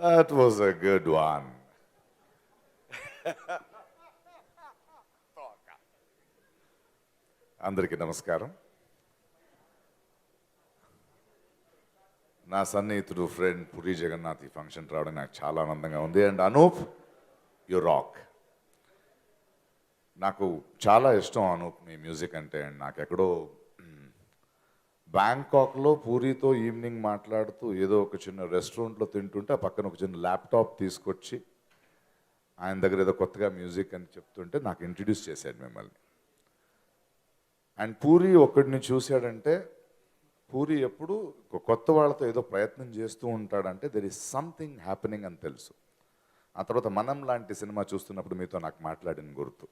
That was a good one. అందరికీ నమస్కారం. నా సన్నిహితుడు ఫ్రెండ్ పురి జగన్నాథ్ ఈ ఫంక్షన్ రావడం నాకు చాలా ఆనందంగా ఉంది. And Anup you rock. నాకు చాలా ఇష్టం అనూప్ మీ మ్యూజిక్ అంటే అండ్ నాకు ఎక్కడో బ్యాంకాక్లో పూరితో ఈవినింగ్ మాట్లాడుతూ ఏదో ఒక చిన్న రెస్టారెంట్లో తింటుంటే ఆ పక్కన ఒక చిన్న ల్యాప్టాప్ తీసుకొచ్చి ఆయన దగ్గర ఏదో కొత్తగా మ్యూజిక్ అని చెప్తుంటే నాకు ఇంట్రడ్యూస్ చేశాడు మిమ్మల్ని. అండ్ పూరి ఒక్కడిని చూశాడంటే పూరి ఎప్పుడు కొత్త వాళ్ళతో ఏదో ప్రయత్నం చేస్తూ ఉంటాడంటే దెర్ ఈస్ సంథింగ్ హ్యాపెనింగ్ అని తెలుసు. ఆ తర్వాత మనం లాంటి సినిమా చూస్తున్నప్పుడు మీతో నాకు మాట్లాడిన గుర్తు.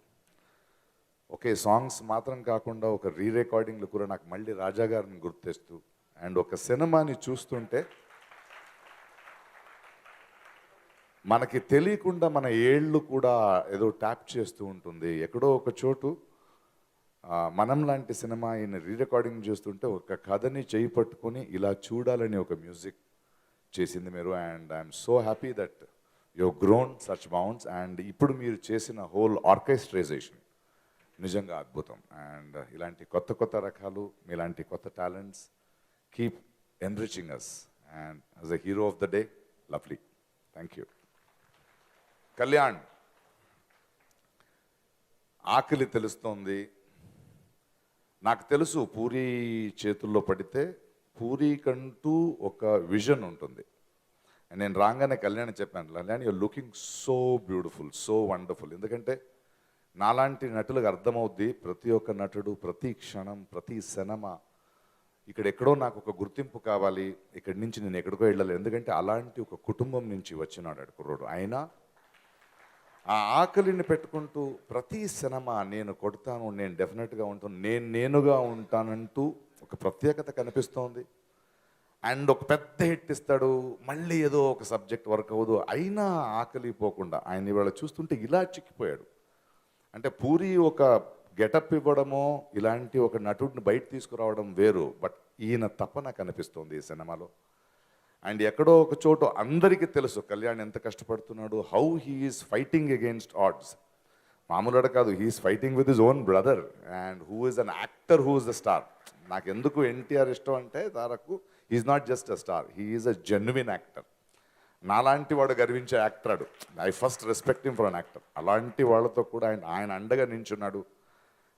ఒకే సాంగ్స్ మాత్రం కాకుండా ఒక రీ రికార్డింగ్లు కూడా నాకు మళ్ళీ రాజా గారిని గుర్తిస్తూ అండ్ ఒక సినిమాని చూస్తుంటే మనకి తెలియకుండా మన ఏళ్ళు కూడా ఏదో ట్యాప్ చేస్తూ ఉంటుంది. ఎక్కడో ఒక చోటు మనం లాంటి సినిమా ఆయన రీ రికార్డింగ్ చేస్తుంటే ఒక కథని చేయి పట్టుకొని ఇలా చూడాలని ఒక మ్యూజిక్ చేసింది మీరు. And I'm so happy that you grown such bounds and ఇప్పుడు మీరు చేసిన హోల్ ఆర్కెస్ట్రైజేషన్. నిజంగా అద్భుతం. అండ్ ఇలాంటి కొత్త కొత్త రకాలు ఇలాంటి కొత్త talents keep enriching us and as a hero of the day lovely thank you Kalyan ఆకలి తెలుస్తోంది. నాకు తెలుసు పూరి చేతుల్లో పడితే పూరికంటూ ఒక విజన్ ఉంటుంది. నేను రాగానే కళ్యాణ్ చెప్పాను Kalyan you're looking so beautiful so wonderful ఎందుకంటే నాలాంటి నటులకు అర్థమవుద్ది. ప్రతి ఒక్క నటుడు ప్రతి క్షణం ప్రతి సినిమా ఇక్కడ ఎక్కడో నాకు ఒక గుర్తింపు కావాలి. ఇక్కడి నుంచి నేను ఎక్కడికో వెళ్ళాలి ఎందుకంటే అలాంటి ఒక కుటుంబం నుంచి వచ్చినాడు అడుకుర్రోడు ఆయన ఆ ఆకలిని పెట్టుకుంటూ ప్రతి సినిమా నేను కొడతాను నేను డెఫినెట్గా ఉంటాను నేను నేనుగా ఉంటానంటూ ఒక ప్రత్యేకత కనిపిస్తోంది. అండ్ ఒక పెద్ద హిట్ ఇస్తాడు. మళ్ళీ ఏదో ఒక సబ్జెక్ట్ వర్క్ అవ్వదు. అయినా ఆకలి పోకుండా ఆయన ఇవాళ చూస్తుంటే ఇలా చిక్కిపోయాడు. అంటే పూరి ఒక గెటప్ ఇవ్వడమో ఇలాంటి ఒక నటుడిని బయట తీసుకురావడం వేరు బట్ ఈయన తపన కనిపిస్తోంది ఈ సినిమాలో. అండ్ ఎక్కడో ఒక చోటు అందరికీ తెలుసు కళ్యాణ్ ఎంత కష్టపడుతున్నాడు how he's fighting against odds మామూలుగా కాదు he's fighting with his own brother and who is an actor who is the star నాకు ఎందుకు ఎన్టీఆర్ ఇష్టం అంటే Tarak he's not just a star he's a genuine actor నాలాంటి వాడు గర్వించే actor I first respecting for an actor అలాంటి వాళ్ళతో కూడా ఆయన ఆయన అండగా నించున్నాడు.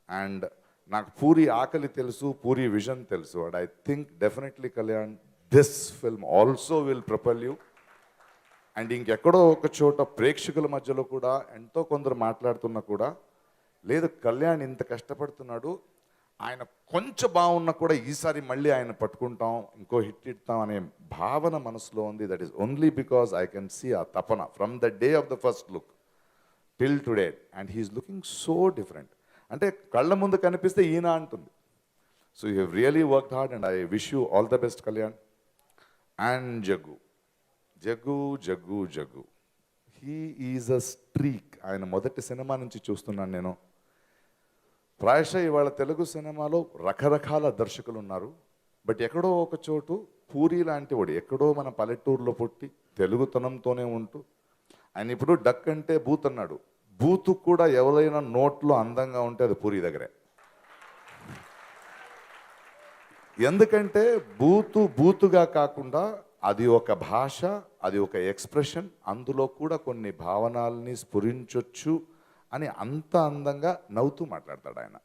అండ్ నాకు పూరి ఆకలి తెలుసు పూరి విజన్ తెలుసు. And I think definitely Kalyan this film also will propel you and ఇంకెక్కడో ఒక చోట ప్రేక్షకుల మధ్యలో కూడా ఎంతో కొందరు మాట్లాడుతున్నా కూడా లేదు కళ్యాణ్ ఇంత కష్టపడుతున్నాడు ఆయన కొంచెం బాగున్నా కూడా ఈసారి మళ్ళీ ఆయన పట్టుకుంటాం ఇంకో హిట్ ఇడతాం అనే భావన మనసులో ఉంది. That is only because I can see ఆ తపన from the day of the first look till today and he's looking so different అంటే కళ్ళ ముందు కనిపిస్తే ఈయన అంటుంది. So you have really work hard and I wish you all the best Kalyan and Jaggu Jaggu Jaggu Jaggu he is a streak ఆయన మొదటి cinema నుంచి చూస్తున్నాను నేను. ప్రాయశ ఇవాళ తెలుగు సినిమాలో రకరకాల దర్శకులు ఉన్నారు బట్ ఎక్కడో ఒక చోటు పూరి లాంటి వాడు ఎక్కడో మన పల్లెటూరులో పుట్టి తెలుగుతనంతోనే ఉంటూ ఆయన ఇప్పుడు డక్ అంటే బూత్ అన్నాడు. బూత్ కూడా ఎవరైనా నోట్లో అందంగా ఉంటే అది పూరి దగ్గరే. ఎందుకంటే బూతు బూతుగా కాకుండా అది ఒక భాష అది ఒక ఎక్స్ప్రెషన్ అందులో కూడా కొన్ని భావనాల్ని స్ఫురించొచ్చు అని అంత అందంగా నవ్వుతూ మాట్లాడతాడు ఆయన.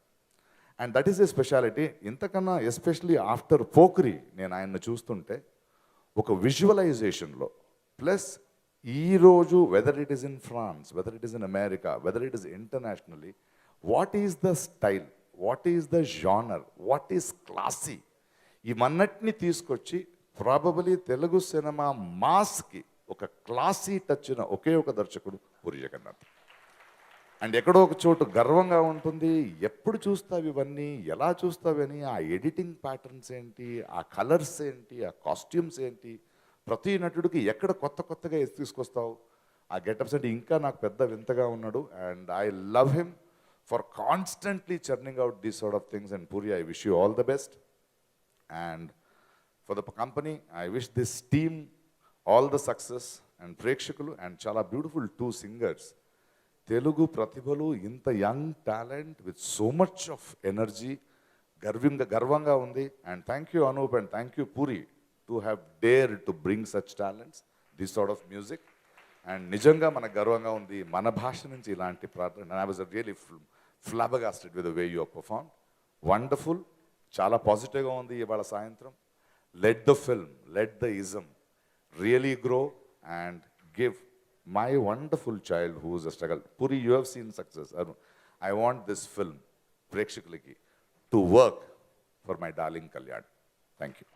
And that is a speciality ఇంతకన్నా ఎస్పెషలీ ఆఫ్టర్ పోక్రీ నేను ఆయన్ను చూస్తుంటే ఒక విజువలైజేషన్లో ప్లస్ ఈరోజు weather it is in France weather it is in America weather it is internationally what is the style what is the genre what is classy ఇవన్నిటిని తీసుకొచ్చి ప్రాబబలీ Telugu cinema మాస్కి ఒక క్లాసీ టచ్ ఒకే ఒక దర్శకుడు పూరి జగన్నాథ్ అండ్ ఎక్కడో ఒక చోటు గర్వంగా ఉంటుంది. ఎప్పుడు చూస్తావు ఇవన్నీ? ఎలా చూస్తావని ఆ ఎడిటింగ్ ప్యాటర్న్స్ ఏంటి? ఆ కలర్స్ ఏంటి? ఆ కాస్ట్యూమ్స్ ఏంటి? ప్రతి నటుడికి ఎక్కడ కొత్త కొత్తగా ఎత్తి తీసుకొస్తావు? ఆ గెటప్స్ అంటే ఇంకా నాకు పెద్ద వింతగా ఉన్నాడు. And I love him for constantly churning out these sort of things. And Puri I wish you all the best. And for the company I wish this team all the success. And ప్రేక్షకులు and చాలా beautiful two singers. Telugu ప్రతిభలు ఇంత young talent with so much of energy గర్వంగా గర్వంగా ఉంది. And thank you Anoop and thank you Puri to have dare to bring such talents this sort of music and నిజంగా మనకు గర్వంగా ఉంది. మన భాష నుంచి ఇలాంటి ప్రార్థన. I was really flabbergasted with way you perform wonderful చాలా పాజిటివ్గా ఉంది ఇవాళ సాయంత్రం. Let the film let the ism really grow and give my wonderful child who is a struggle. Puri, you have seen success. I want this film, Prekshikaliki, to work for my darling Kalyan. Thank you.